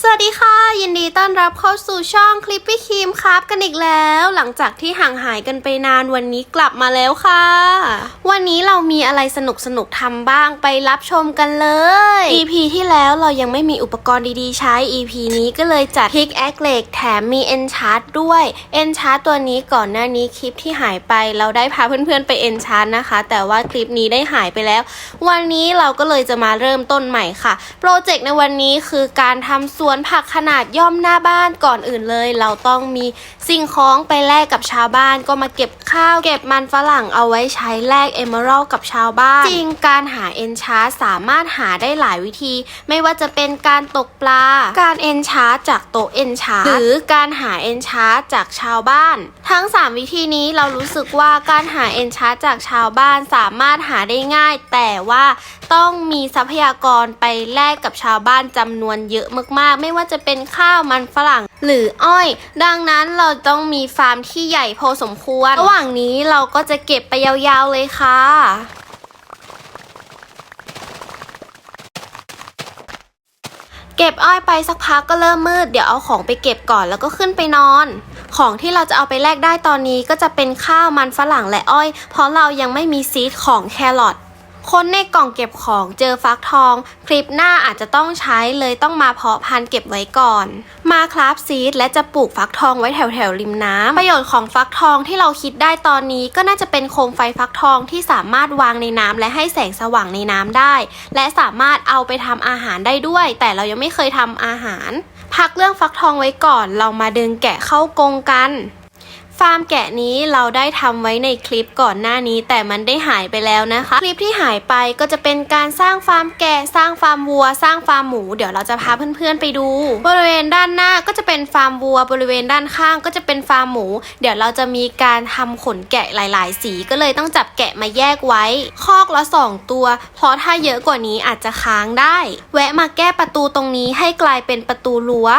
สวัสดีค่ะ ยินดีต้อนรับเข้าสู่ช่องคลิปปี้ครีมครับกันอีกแล้ว หลังจากที่ห่างหายกันไปนานวันนี้กลับมาแล้วค่ะ วันนี้เรามีอะไรสนุกสนุกทำบ้างไปรับชมกันเลย EP ที่แล้วเรายังไม่มีอุปกรณ์ดีๆใช้ EP นี้ก็เลยจัดพิกแอคเหล็กแถมมี e n c h a r t ด้วย e n c h a r t ตัวนี้ก่อนหน้านี้คลิปที่หายไป เราได้พาเพื่อนๆไป e n c h a r t นะคะ แต่ว่าคลิปนี้ได้หายไปแล้ว วันนี้เราก็เลยจะมาเริ่มต้นใหม่ค่ะ โปรเจกต์ในวันนี้คือการทำสวนผักขนาดย่อมหน้าบ้านก่อนอื่นเลย เราต้องมีสิ่งของไปแลกกับชาวบ้าน ก็มาเก็บข้าวเก็บมันฝรั่งเอาไว้ใช้แลกเอเมอรัลกับชาวบ้าน จริงการหาเอนชาร์สามารถหาได้หลายวิธี ไม่ว่าจะเป็นการตกปลา การเอนชาร์จากโต๊ะเอนชาร์หรือการหาเอนชาร์จากชาวบ้าน ทั้ง 3 วิธีนี้เรารู้สึกว่าการหาเอนชาร์จากชาวบ้านสามารถหาได้ง่าย แต่ว่า ต้องมีทรัพยากรไปแลกกับชาวบ้านจำนวนเยอะมากๆ ไม่ว่าจะเป็นข้าวมันฝรั่ง หรืออ้อย ดังนั้นเราต้องมีฟาร์มที่ใหญ่พอสมควร ระหว่างนี้เราก็จะเก็บไปยาวๆเลยค่ะเก็บอ้อยไปสักพักก็เริ่มมืด เดี๋ยวเอาของไปเก็บก่อนแล้วก็ขึ้นไปนอน ของที่เราจะเอาไปแลกได้ตอนนี้ก็จะเป็นข้าวมันฝรั่งและอ้อย เพราะเรายังไม่มีซีดของแครอท คนในกล่องเก็บของเจอฟักทอง คลิปหน้าอาจจะต้องใช้เลยต้องมาเพาะพันธุ์เก็บไว้ก่อน มาคราฟซีดและจะปลูกฟักทองไว้แถวแถวๆริมน้ำประโยชน์ของฟักทองที่เราคิดได้ตอนนี้ก็น่าจะเป็นโคมไฟฟักทองที่สามารถวางในน้ำและให้แสงสว่างในน้ำได้ และสามารถเอาไปทำอาหารได้ด้วย แต่เรายังไม่เคยทำอาหาร พักเรื่องฟักทองไว้ก่อน เรามาดึงแกะเข้ากรงกัน ฟาร์มแกะนี้เราได้ทำไว้ในคลิปก่อนหน้านี้ แต่มันได้หายไปแล้วนะคะ คลิปที่หายไปก็จะเป็นการสร้างฟาร์มแกะ สร้างฟาร์มวัว สร้างฟาร์มหมู เดี๋ยวเราจะพาเพื่อนๆไปดู บริเวณด้านหน้าก็จะเป็นฟาร์มวัว บริเวณด้านข้างก็จะเป็นฟาร์มหมู เดี๋ยวเราจะมีการทำขนแกะหลาย ๆ สีก็เลยต้องจับแกะมาแยกไว้ คอกละสองตัว เพราะถ้าเยอะกว่านี้อาจจะค้างได้ แวะมาแก้ประตูตรงนี้ให้กลายเป็นประตูรั้ว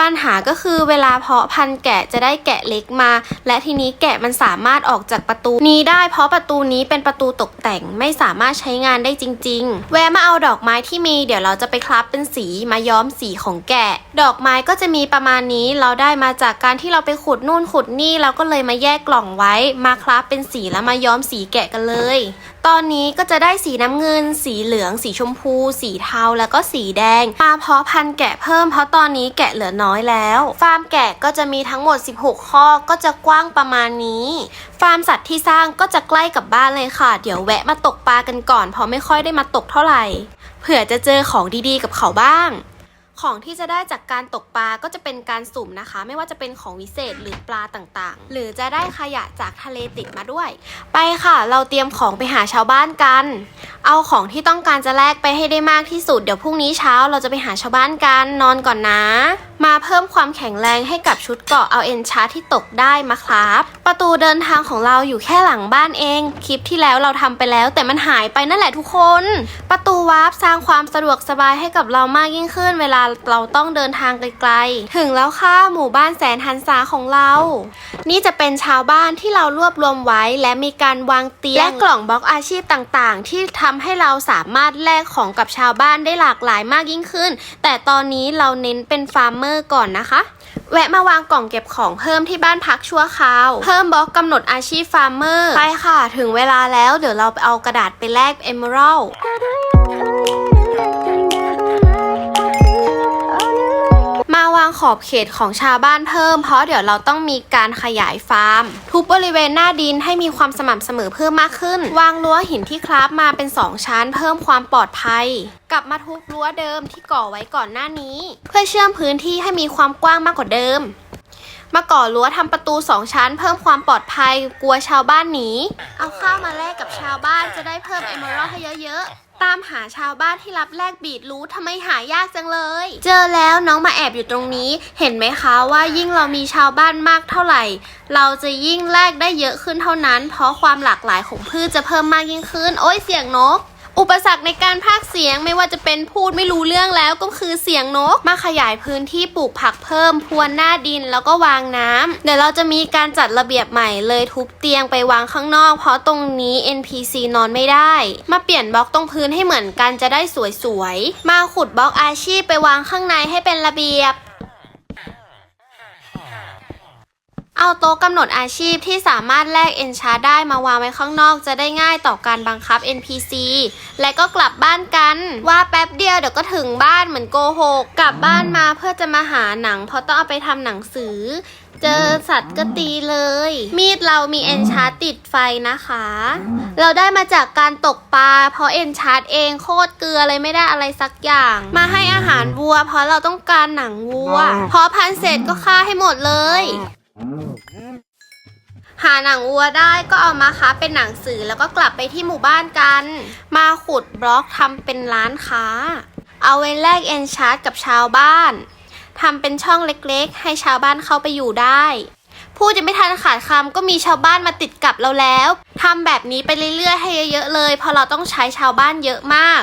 ปัญหาก็คือเวลาเพาะพันธุ์แกะจะได้แกะเล็กมาและทีนี้แกะมันสามารถออกจากประตูนี้ได้ เพราะประตูนี้เป็นประตูตกแต่งไม่สามารถใช้งานได้จริง ๆ แวะมาเอาดอกไม้ที่มีเดี๋ยวเราจะไปคราฟเป็นสีมาย้อมสีของแกะ ดอกไม้ก็จะมีประมาณนี้เราได้มาจากการที่เราไปขุดนู่นขุดนี่เราก็เลยมาแยกกล่องไว้มาคราฟเป็นสีแล้วมาย้อมสีแกะกันเลย ตอนนี้ก็จะได้สีน้ำเงิน สีเหลือง สีชมพู สีเทา แล้วก็สีแดง มาเพาะพันธุ์แกะเพิ่มเพราะตอนนี้แกะเหลือน้อยแล้ว ฟาร์มแกะก็จะมีทั้งหมด 16 ข้อก็จะกว้างประมาณนี้ ฟาร์มสัตว์ที่สร้างก็จะใกล้กับบ้านเลยค่ะ เดี๋ยวแวะมาตกปลากันก่อนเพราะไม่ค่อยได้มาตกเท่าไหร่ เผื่อจะเจอของดีๆกับเขาบ้าง ของที่จะได้จากการตกปลาก็จะเป็นการสุ่มนะคะ ไม่ว่าจะเป็นของวิเศษหรือปลาต่างๆ หรือจะได้ขยะจากทะเลติดมาด้วย ไปค่ะ เราเตรียมของไปหาชาวบ้านกัน เอาของที่ต้องการจะแลกไปให้ได้มากที่สุด เดี๋ยวพรุ่งนี้เช้าเราจะไปหาชาวบ้านกันนอนก่อนนะมาเพิ่มความแข็งแรงให้กับชุดเกาะเอาเอ็นชาร์ที่ตกได้มาครับ ประตูเดินทางของเราอยู่แค่หลังบ้านเอง คลิปที่แล้วเราทำไปแล้ว แต่มันหายไปนั่นแหละทุกคน ประตูวาร์ปสร้างความสะดวกสบายให้กับเรามากยิ่งขึ้น เวลาเราต้องเดินทางไกลๆ ถึงแล้วค่ะหมู่บ้านแสนหันษาของเรา นี่จะเป็นชาวบ้านที่เรารวบรวมไว้และมีการวางเตียงและกล่องบล็อกอาชีพต่างๆ ที่ทำให้เราสามารถแลกของกับชาวบ้านได้หลากหลายมากยิ่งขึ้น แต่ตอนนี้เราเน้นเป็นฟาร์มมอร์ก่อนนะคะ แวะมาวางกล่องเก็บของเพิ่มที่บ้านพักชั่วคราว เพิ่มบล็อกกำหนดอาชีพฟาร์มเมอร์ ไปค่ะ ถึงเวลาแล้วเดี๋ยวเราไปเอากระดาษไปแลกเอเมอรัล มาวางขอบเขตของชาวบ้านเพิ่ม เพราะเดี๋ยวเราต้องมีการขยายฟาร์ม ทุบบริเวณหน้าดินให้มีความสม่ำเสมอเพิ่มมากขึ้น วางรั้วหินที่คราฟมาเป็น 2 ชั้น เพิ่มความปลอดภัย กลับมาทุบรั้วเดิมที่ก่อไว้ก่อนหน้านี้ เพื่อเชื่อมพื้นที่ให้มีความกว้างมากกว่าเดิม มาก่อรั้วทำประตูสองชั้น เพิ่มความปลอดภัยกลัวชาวบ้านหนี เอาข้าวมาแลกกับชาวบ้านจะได้เพิ่มเอเมอรัลให้เยอะๆ ตามหาชาวบ้านที่รับแลกบีดรู้ทำไมหายากจังเลย เจอแล้วน้องมาแอบอยู่ตรงนี้ เห็นไหมคะว่ายิ่งเรามีชาวบ้านมากเท่าไหร่ เราจะยิ่งแลกได้เยอะขึ้นเท่านั้น เพราะความหลากหลายของพืชจะเพิ่มมากยิ่งขึ้น โอ้ยเสียงนก อุปสรรคในการพากเสียงไม่ว่าจะเป็นพูดไม่รู้เรื่องแล้วก็คือเสียงนก มาขยายพื้นที่ปลูกผักเพิ่มพรวนหน้าดินแล้วก็วางน้ำเดี๋ยวเราจะมีการจัดระเบียบใหม่เลยทุบเตียงไปวางข้างนอก เพราะตรงนี้ NPC นอนไม่ได้ มาเปลี่ยนบล็อกตรงพื้นให้เหมือนกันจะได้สวยๆมาขุดบล็อกอาชีพไปวางข้างในให้เป็นระเบียบ เอาโต๊ะกำหนดอาชีพที่สามารถแลกเอนชาร์ได้มาวางไว้ข้างนอกจะได้ง่ายต่อการบังคับ NPC และก็กลับบ้านกัน ว่าแป๊บเดียวเดี๋ยวก็ถึงบ้านเหมือนโกหก กลับบ้านมาเพื่อจะมาหาหนัง เพราะต้องเอาไปทำหนังสือ เจอสัตว์ก็ตีเลย มีดเรามีเอนชาร์ติดไฟนะคะ เราได้มาจากการตกปลาเพราะเอนชาร์ตเองโคตรเกลือเลยไม่ได้อะไรสักอย่าง มาให้อาหารวัว เพราะเราต้องการหนังวัวพอพันเสร็จก็ฆ่าให้หมดเลย หาหนังวัวได้ก็เอามาค้าเป็นหนังสือแล้วก็กลับไปที่หมู่บ้านกัน มาขุดบล็อกทำเป็นร้านค้า เอาไว้แลกเอนชาร์ตกับชาวบ้านทำเป็นช่องเล็กๆ ให้ชาวบ้านเข้าไปอยู่ได้พูดจะไม่ทันขาดคำก็มีชาวบ้านมาติดกับเราแล้วทำแบบนี้ไปเรื่อยๆให้เยอะๆเลยเพราะเราต้องใช้ชาวบ้านเยอะมาก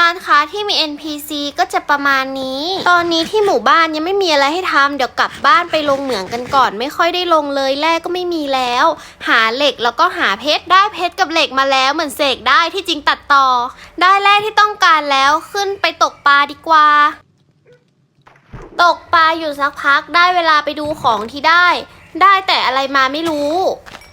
ร้านค้าที่มี NPC ก็จะประมาณนี้ ตอนนี้ที่หมู่บ้านยังไม่มีอะไรให้ทำเดี๋ยวกลับบ้านไปลงเหมืองกันก่อน ไม่ค่อยได้ลงเลยแร่ก็ไม่มีแล้ว หาเหล็กแล้วก็หาเพชรได้เพชรกับเหล็กมาแล้วเหมือนเสกได้ที่จริงตัดต่อ ได้แร่ที่ต้องการแล้วขึ้นไปตกปลาดีกว่าตกปลาอยู่สักพักได้เวลาไปดูของที่ได้ ได้แต่อะไรมาไม่รู้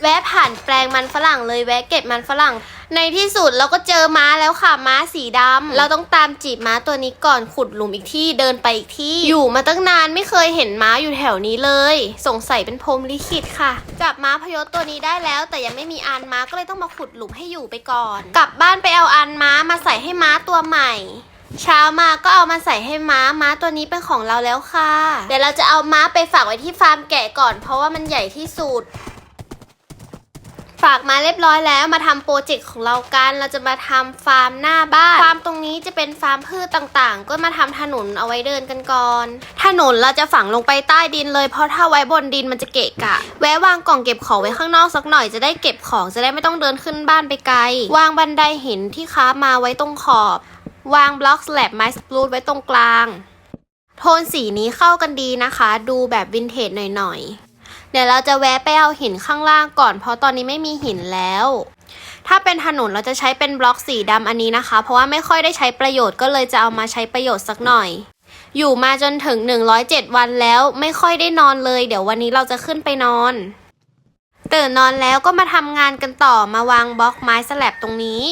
แวะผ่านแปลงมันฝรั่งเลยแวะเก็บมันฝรั่ง ในที่สุดเราก็เจอม้าแล้วค่ะม้าสีดำเราต้องตามจีบม้าตัวนี้ก่อนขุดหลุมอีกที่เดินไปอีกที่ อยู่มาตั้งนานไม่เคยเห็นม้าอยู่แถวนี้เลย สงสัยเป็นพรมลิขิตค่ะจับม้าพยศตัวนี้ได้แล้ว แต่ยังไม่มีอานม้าก็เลยต้องมาขุดหลุมให้อยู่ไปก่อน กลับบ้านไปเอาอานม้ามาใส่ให้ม้าตัวใหม่เช้ามาก็เอามาใส่ให้ม้า ม้าตัวนี้เป็นของเราแล้วค่ะ เดี๋ยวเราจะเอาม้าไปฝากไว้ที่ฟาร์มแกะก่อน เพราะว่ามันใหญ่ที่สุด ฝากมาเรียบร้อยแล้วมาทำโปรเจกต์ของเรากัน เราจะมาทำฟาร์มหน้าบ้านฟาร์มตรงนี้จะเป็นฟาร์มพืชต่างๆ ก็มาทำถนนเอาไว้เดินกันก่อน ถนนเราจะฝังลงไปใต้ดินเลย เพราะถ้าไว้บนดินมันจะเกะกะ แวะวางกล่องเก็บของไว้ข้างนอกสักหน่อยจะได้เก็บของจะได้ไม่ต้องเดินขึ้นบ้านไปไกล วางบันไดหินที่ค้ามาไว้ตรงขอบ วางบล็อกสแลบไม้สปรูตไว้ตรงกลาง โทนสีนี้เข้ากันดีนะคะ ดูแบบวินเทจหน่อยๆ เดี๋ยวเราจะแวะไปเอาหินข้างล่างก่อน เพราะตอนนี้ไม่มีหินแล้ว ถ้าเป็นถนนเราจะใช้เป็นบล็อกสีดำอันนี้นะคะ เพราะว่าไม่ค่อยได้ใช้ประโยชน์ก็เลยจะเอามาใช้ประโยชน์สักหน่อย อยู่มาจนถึง 107 วันแล้วไม่ค่อยได้นอนเลย เดี๋ยววันนี้เราจะขึ้นไปนอนตื่นนอนแล้วก็มาทำงานกันต่อมาวางบล็อกไม้สแลบตรงนี้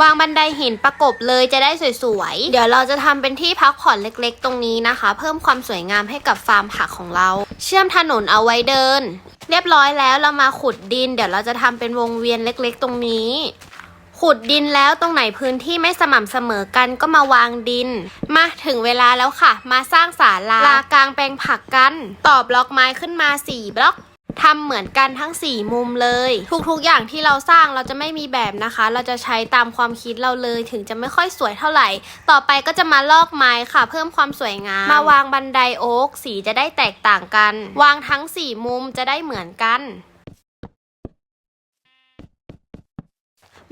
วางบันไดหินประกบเลยจะได้สวยๆ เดี๋ยวเราจะทำเป็นที่พักผ่อนเล็กๆ ตรงนี้นะคะ เพิ่มความสวยงามให้กับฟาร์มผักของเรา เชื่อมถนนเอาไว้เดิน เรียบร้อยแล้วเรามาขุดดิน เดี๋ยวเราจะทำเป็นวงเวียนเล็กๆ ตรงนี้ ขุดดินแล้วตรงไหนพื้นที่ไม่สม่ำเสมอกันก็มาวางดิน มาถึงเวลาแล้วค่ะ มาสร้างศาลาลากลางแปลงผักกันต่อบล็อกไม้ขึ้นมา4บล็อก ทำเหมือนกันทั้ง 4 มุมเลย ทุกๆ อย่างที่เราสร้างเราจะไม่มีแบบนะคะ เราจะใช้ตามความคิดเราเลยถึงจะไม่ค่อยสวยเท่าไหร่ ต่อไปก็จะมาลอกไม้ค่ะ เพิ่มความสวยงาม มาวางบันไดโอ๊กสีจะได้แตกต่างกัน วางทั้ง 4 มุมจะได้เหมือนกัน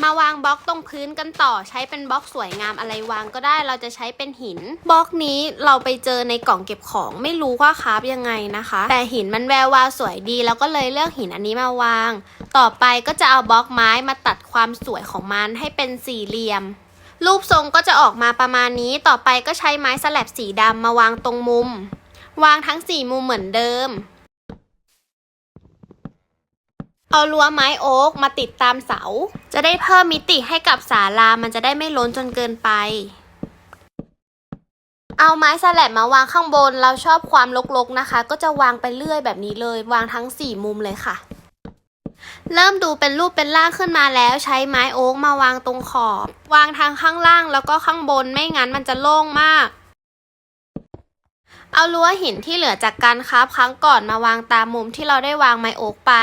มาวางบล็อกตรงพื้นกันต่อใช้เป็นบล็อกสวยงามอะไรวางก็ได้ เราจะใช้เป็นหินบล็อกนี้เราไปเจอในกล่องเก็บของไม่รู้ว่าคราฟยังไงนะคะ แต่หินมันแวววาวสวยดีแล้วก็เลยเลือกหินอันนี้มาวาง ต่อไปก็จะเอาบล็อกไม้มาตัดความสวยของมันให้เป็นสี่เหลี่ยมรูปทรงก็จะออกมาประมาณนี้ ต่อไปก็ใช้ไม้สลับสีดำมาวางตรงมุม วางทั้งสี่มุมเหมือนเดิม เอารั้วไม้โอ๊กมาติดตามเสา จะได้เพิ่มมิติให้กับศาลา มันจะได้ไม่ล้นจนเกินไป เอาไม้สแลบมาวางข้างบน เราชอบความรกๆนะคะ ก็จะวางไปเรื่อยแบบนี้เลย วางทั้งสี่มุมเลยค่ะ เริ่มดูเป็นรูปเป็นร่างขึ้นมาแล้ว ใช้ไม้โอ๊กมาวางตรงขอบ วางทางข้างล่างแล้วก็ข้างบน ไม่งั้นมันจะโล่งมากเอารั้วหินที่เหลือจากการคราฟครั้งก่อนมาวางตามมุมที่เราได้วางไม้โอ๊กไป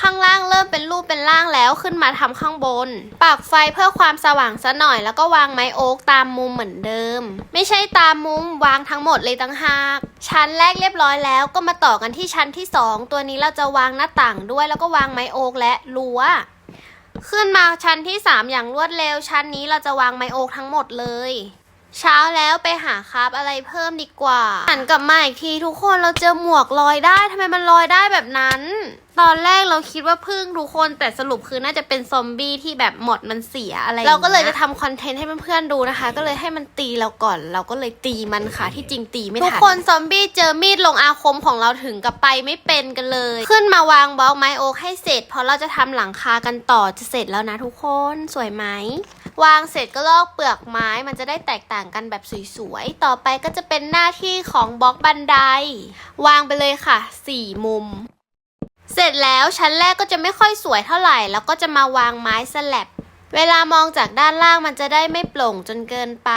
ข้างล่างเริ่มเป็นรูปเป็นร่างแล้วขึ้นมาทำข้างบน ปักไฟเพื่อความสว่างซะหน่อยแล้วก็วางไม้โอ๊กตามมุมเหมือนเดิม ไม่ใช่ตามมุมวางทั้งหมดเลยตั้งหาก ชั้นแรกเรียบร้อยแล้วก็มาต่อกันที่ชั้นที่สองตัวนี้เราจะวางหน้าต่างด้วยแล้วก็วางไม้โอ๊กและรั้วขึ้นมาชั้นที่ 3 อย่างรวดเร็วชั้นนี้เราจะวางไมโอกทั้งหมดเลย เช้าแล้วไปหาคราฟอะไรเพิ่มดีกว่าหันกลับมาอีกทีทุกคนเราเจอหมวกลอยได้ทำไมมันลอยได้แบบนั้น ตอนแรกเราคิดว่าพึ่งทุกคนแต่สรุปคือน่าจะเป็นซอมบี้ที่แบบหมดมันเสียอะไรเราก็เลยจะทำคอนเทนต์ให้เพื่อนๆดูนะคะ ก็เลยให้มันตีเราก่อน เราก็เลยตีมันค่ะที่จริงตีไม่ทันทุกคนซอมบี้เจอมีดลงอาคมของเราถึงกับไปไม่เป็นกันเลย ขึ้นมาวางบล็อกไม้โอ๊กให้เสร็จเพราะเราจะทำหลังคากันต่อจะเสร็จแล้วนะทุกคนสวยไหม วางเสร็จก็ลอกเปลือกไม้ มันจะได้แตกต่างกันแบบสวยๆ ต่อไปก็จะเป็นหน้าที่ของบล็อกบันได วางไปเลยค่ะสี่มุม เสร็จแล้วชั้นแรกก็จะไม่ค่อยสวยเท่าไหร่ แล้วก็จะมาวางไม้สลับเวลามองจากด้านล่างมันจะได้ไม่โปร่งจนเกินไป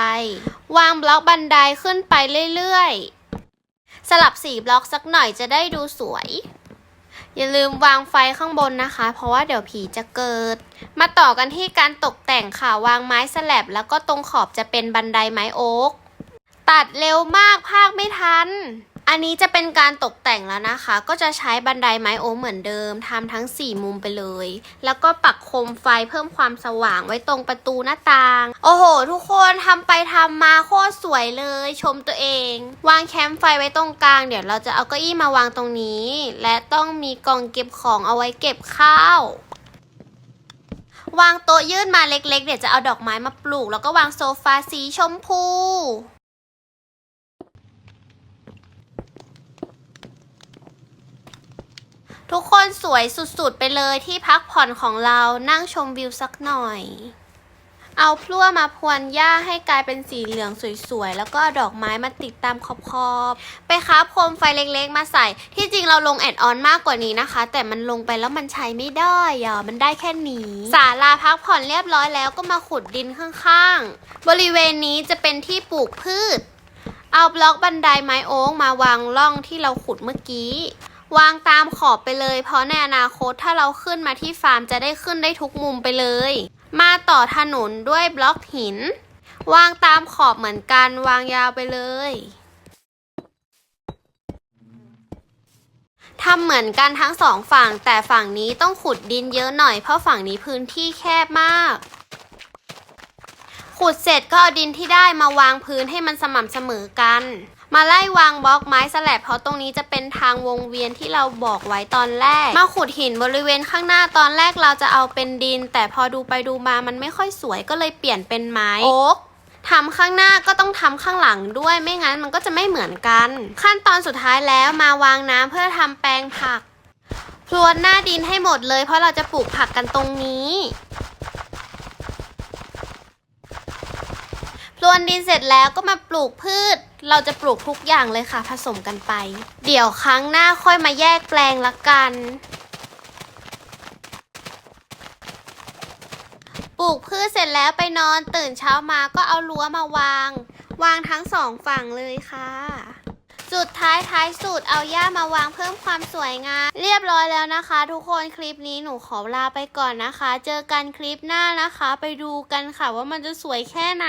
วางบล็อกบันไดขึ้นไปเรื่อยๆ สลับสีบล็อกสักหน่อยจะได้ดูสวย อย่าลืมวางไฟข้างบนนะคะ เพราะว่าเดี๋ยวผีจะเกิด มาต่อกันที่การตกแต่งค่ะ วางไม้สลับแล้วก็ตรงขอบจะเป็นบันไดไม้โอ๊ก ตัดเร็วมากภาคไม่ทัน อันนี้จะเป็นการตกแต่งแล้วนะคะ ก็จะใช้บันไดไม้โอเหมือนเดิมทำทั้ง 4 มุมไปเลย แล้วก็ปักโคมไฟเพิ่มความสว่างไว้ตรงประตูหน้าต่าง โอ้โห ทุกคนทำไปทำมาโคตรสวยเลย ชมตัวเอง วางแคมป์ไฟไว้ตรงกลาง เดี๋ยวเราจะเอาเก้าอี้มาวางตรงนี้ และต้องมีกองเก็บของเอาไว้เก็บข้าววางโต๊ะยื่นมาเล็กๆ เดี๋ยวจะเอาดอกไม้มาปลูก แล้วก็วางโซฟาสีชมพู ทุกคนสวยสุดๆ ไปเลยที่พักผ่อนของเรานั่งชมวิวสักหน่อย เอาพลั่วมาพรวนหญ้าให้กลายเป็นสีเหลืองสวยๆ แล้วก็เอาดอกไม้มาติดตามขอบๆ ไปค้าโคมไฟเล็กๆ มาใส่ ที่จริงเราลงแอดออนมากกว่านี้นะคะ แต่มันลงไปแล้วมันใช้ไม่ได้อะมันได้แค่นี้ศาลาพักผ่อนเรียบร้อยแล้วก็มาขุดดินข้างๆ บริเวณนี้จะเป็นที่ปลูกพืช เอาบล็อกบันไดไม้โอ๊กมาวางร่องที่เราขุดเมื่อกี้ วางตามขอบไปเลย เพราะในอนาคตถ้าเราขึ้นมาที่ฟาร์มจะได้ขึ้นได้ทุกมุมไปเลย มาต่อถนนด้วยบล็อกหิน วางตามขอบเหมือนกันวางยาวไปเลยทำเหมือนกันทั้งสองฝั่ง แต่ฝั่งนี้ต้องขุดดินเยอะหน่อยเพราะฝั่งนี้พื้นที่แคบมาก ขุดเสร็จก็เอาดินที่ได้มาวางพื้นให้มันสม่ำเสมอกัน มาไล่วางบล็อกไม้สลับเพราะตรงนี้จะเป็นทางวงเวียนที่เราบอกไว้ตอนแรก มาขุดหินบริเวณข้างหน้าตอนแรกเราจะเอาเป็นดิน แต่พอดูไปดูมามันไม่ค่อยสวยก็เลยเปลี่ยนเป็นไม้โอ๊กทำข้างหน้าก็ต้องทำข้างหลังด้วยไม่งั้นมันก็จะไม่เหมือนกัน ขั้นตอนสุดท้ายแล้วมาวางน้ำเพื่อทำแปลงผักพรวนหน้าดินให้หมดเลยเพราะเราจะปลูกผักกันตรงนี้ รวนดินเสร็จแล้วก็มาปลูกพืช เราจะปลูกทุกอย่างเลยค่ะ ผสมกันไป เดี๋ยวครั้งหน้าค่อยมาแยกแปลงละกัน ปลูกพืชเสร็จแล้วไปนอนตื่นเช้ามาก็เอารั้วมาวาง วางทั้งสองฝั่งเลยค่ะ สุดท้ายท้ายสุดเอาหญ้ามาวางเพิ่มความสวยงาม เรียบร้อยแล้วนะคะ ทุกคนคลิปนี้หนูขอลาไปก่อนนะคะ เจอกันคลิปหน้านะคะ ไปดูกันค่ะว่ามันจะสวยแค่ไหน